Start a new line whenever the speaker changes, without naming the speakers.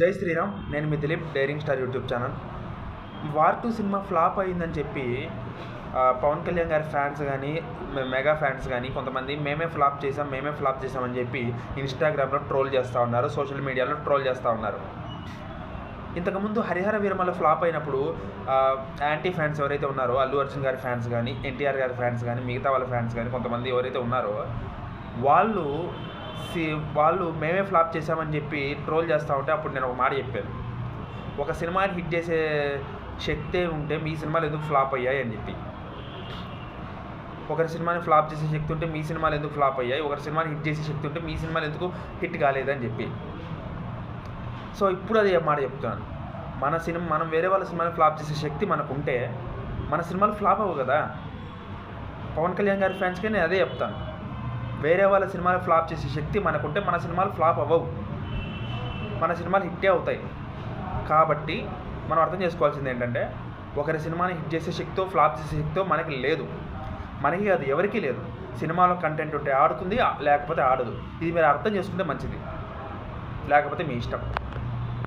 జై శ్రీరామ్ నేను మీ Dilip daring star YouTube channel. War two cinema flop అయిందని చెప్పి పవన్ కళ్యాణ్ గారి ఫ్యాన్స్ కానీ మెగా ఫ్యాన్స్ కానీ కొంతమంది మేమే ఫ్లాప్ చేసాం మేమే ఫ్లాప్ చేసామని చెప్పి ఇన్స్టాగ్రామ్లో ట్రోల్ చేస్తూ ఉన్నారు సోషల్ మీడియాలో ట్రోల్ చేస్తూ ఉన్నారు. ఇంతకుముందు హరిహర వీరమల ఫ్లాప్ అయినప్పుడు యాంటీ ఫ్యాన్స్ ఎవరైతే ఉన్నారో అల్లు అర్జున్ గారి ఫ్యాన్స్ కానీ ఎన్టీఆర్ గారి ఫ్యాన్స్ కానీ మిగతా వాళ్ళ ఫ్యాన్స్ కానీ కొంతమంది ఎవరైతే ఉన్నారో వాళ్ళు వాళ్ళు మేమే ఫ్లాప్ చేసామని చెప్పి ట్రోల్ చేస్తూ ఉంటే అప్పుడు నేను ఒక మాట చెప్పాను. ఒక సినిమాని హిట్ చేసే శక్తే ఉంటే మీ సినిమాలు ఎందుకు ఫ్లాప్ అయ్యాయి అని చెప్పి. ఒకరి సినిమాని ఫ్లాప్ చేసే శక్తి ఉంటే మీ సినిమాలు ఎందుకు ఫ్లాప్ అయ్యాయి? ఒకరి సినిమాని హిట్ చేసే శక్తి ఉంటే మీ సినిమాలు ఎందుకు హిట్ కాలేదని చెప్పి. సో ఇప్పుడు అది మాట చెప్తున్నాను. మన సినిమా మనం వేరే వాళ్ళ సినిమాని ఫ్లాప్ చేసే శక్తి మనకు ఉంటే మన సినిమాలు ఫ్లాప్ అవ్వు కదా. పవన్ కళ్యాణ్ గారి ఫ్యాన్స్కి నేను అదే చెప్తాను. వేరే వాళ్ళ సినిమాలు ఫ్లాప్ చేసే శక్తి మనకుంటే మన సినిమాలు ఫ్లాప్ అవ్వవు. మన సినిమాలు హిట్టే అవుతాయి. కాబట్టి మనం అర్థం చేసుకోవాల్సింది ఏంటంటే ఒకరి సినిమాని హిట్ చేసే శక్తితో ఫ్లాప్ చేసే శక్తితో మనకి లేదు. మనకి అది ఎవరికీ లేదు. సినిమాలో కంటెంట్ ఉంటే ఆడుతుంది లేకపోతే ఆడదు. ఇది మీరు అర్థం చేసుకుంటే మంచిది. లేకపోతే మీ ఇష్టం.